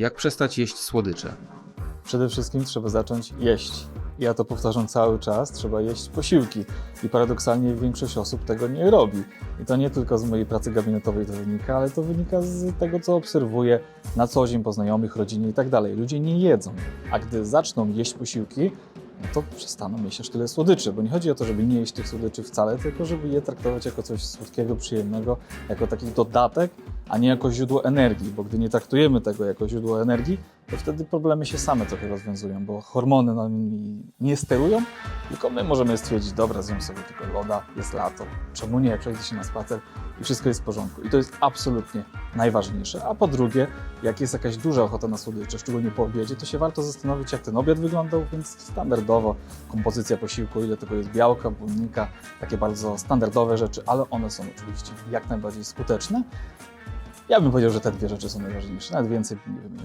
Jak przestać jeść słodycze? Przede wszystkim trzeba zacząć jeść. Ja to powtarzam cały czas, trzeba jeść posiłki. I paradoksalnie większość osób tego nie robi. I to nie tylko z mojej pracy gabinetowej to wynika, ale to wynika z tego, co obserwuję na co dzień po znajomych, rodzinie i tak dalej. Ludzie nie jedzą, a gdy zaczną jeść posiłki, no to przestaną jeść aż tyle słodyczy, bo nie chodzi o to, żeby nie jeść tych słodyczy wcale, tylko żeby je traktować jako coś słodkiego, przyjemnego, jako taki dodatek, a nie jako źródło energii, bo gdy nie traktujemy tego jako źródło energii, to wtedy problemy się same trochę rozwiązują, bo hormony nami nie sterują, tylko my możemy stwierdzić, dobra, zjem sobie tylko loda, jest lato, czemu nie, przejdę się na spacer i wszystko jest w porządku. I to jest absolutnie najważniejsze. A po drugie, jak jest jakaś duża ochota na słodycze, szczególnie po obiedzie, to się warto zastanowić, jak ten obiad wyglądał, więc standardowo kompozycja posiłku, ile tego jest białka, błonnika, takie bardzo standardowe rzeczy, ale one są oczywiście jak najbardziej skuteczne. Ja bym powiedział, że te dwie rzeczy są najważniejsze, nawet więcej bym nie wymienił.